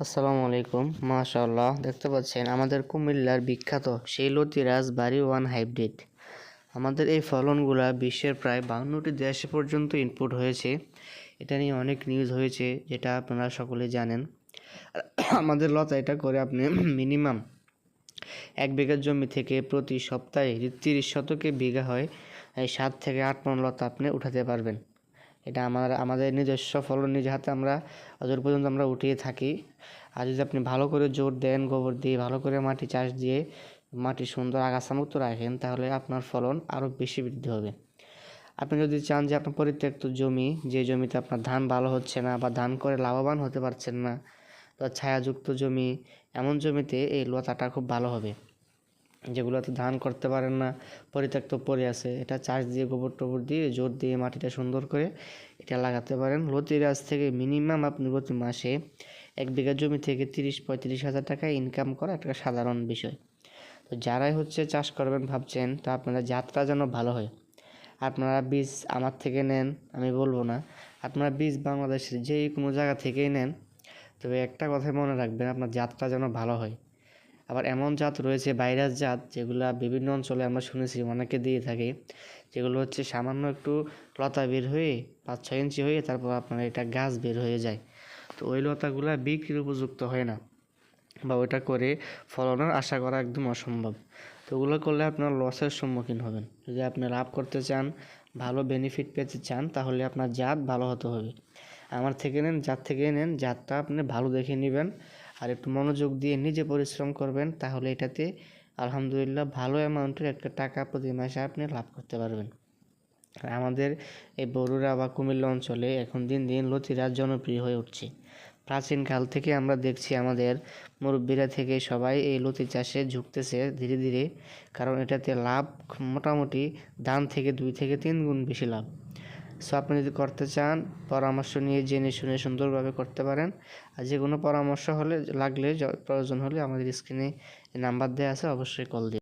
আসসালামু আলাইকুম। মাশাআল্লাহ, দেখতে পাচ্ছেন আমাদের কুমিল্লার বিখ্যাত সেই লতিরাজ বাড়ি ওয়ান হাইব্রিড। আমাদের এই ফলনগুলা বিশ্বের প্রায় বাউন্নটি দেশে পর্যন্ত ইনপুট হয়েছে। এটা নিয়ে অনেক নিউজ হয়েছে, যেটা আপনারা সকলে জানেন। আমাদের লতা এটা করে আপনি মিনিমাম এক বিঘার জমি থেকে প্রতি সপ্তাহে তিরিশ শতকে বিঘা হয়, এই সাত থেকে আট মন লতা আপনি উঠাতে পারবেন। এটা আমার, আমাদের নিজস্ব ফলন নিজ হাতে আমরা অজর পর্যন্ত আমরা উঠিয়ে থাকি। আর যদি আপনি ভালো করে জোর দেন, গোবর দিয়ে ভালো করে মাটি চাষ দিয়ে মাটি সুন্দর আগাছামুক্ত রাখেন, তাহলে আপনার ফলন আরও বেশি বৃদ্ধি হবে। আপনি যদি চান যে আপনার পরিত্যক্ত জমি, যে জমিতে আপনার ধান ভালো হচ্ছে না বা ধান করে লাভবান হতে পারছেন না, বা ছায়াযুক্ত জমি, এমন জমিতে এই লতাটা খুব ভালো হবে। যেগুলোতে ধান করতে পারেন না, পরিত্যক্ত পড়ে আছে, এটা চাষ দিয়ে গোবর টোবর দিয়ে জোর দিয়ে মাটিটা সুন্দর করে এটা লাগাতে পারেন। লতিরাজ থেকে মিনিমাম আপনি প্রতি মাসে এক বিঘা জমি থেকে তিরিশ, পঁয়ত্রিশ হাজার টাকা ইনকাম করা একটা সাধারণ বিষয়। তো যারাই হচ্ছে চাষ করবেন ভাবছেন, তো আপনারা জাতটা যেন ভালো হয়। আপনারা বীজ আমার থেকে নেন, আমি বলব না। আপনারা বীজ বাংলাদেশের যে কোনো জায়গা থেকেই নেন। তবে একটা কথাই মনে রাখবেন, আপনার জাতটা যেন ভালো হয়। আবার এমন জাত রয়েছে ভাইরাস জাত, যেগুলো বিভিন্ন অঞ্চলে আমরা শুনেছি, অনেকে দিয়ে থাকে, যেগুলো হচ্ছে সামান্য একটু লতা বের হয়ে পাঁচ ছয় ইঞ্চি হয়ে তারপর আপনার এটা গাছ বের হয়ে যায়। তো ওই লতাগুলা বিক্রির উপযুক্ত হয় না বা ওইটা করে ফলনের আশা করা একদম অসম্ভব। তো ওগুলো করলে আপনার লসের সম্মুখীন হবেন। যদি আপনি লাভ করতে চান, ভালো বেনিফিট পেতে চান, তাহলে আপনার জাত ভালো হতে হবে। আমার থেকে নেন জাত থেকে নেন, জাতটা আপনি ভালো দেখে নেবেন। আর একটু মনোযোগ দিয়ে নিজে পরিশ্রম করবেন, তাহলে এটাতে আলহামদুলিল্লাহ ভালো অ্যামাউন্টের একটা টাকা প্রতি মাসে আপনি লাভ করতে পারবেন। আর আমাদের এই বরুড়া বা কুমিল্লা অঞ্চলে এখন দিন দিন লতিরাজ জনপ্রিয় হয়ে উঠছে। প্রাচীনকাল থেকে আমরা দেখছি আমাদের মুরব্বীরা থেকে সবাই এই লতি চাষে ঝুঁকতেছে ধীরে ধীরে, কারণ এটাতে লাভ মোটামুটি ধান থেকে দুই থেকে তিন গুণ বেশি লাভ। সো আপনি যদি করতে চান, পরামর্শ নিয়ে জেনে শুনে সুন্দরভাবে করতে পারেন। আর যে কোনো পরামর্শ হলে, লাগলে প্রয়োজন হলে আমাদের স্ক্রিনে নাম্বার দেওয়া আছে, অবশ্যই কল দিন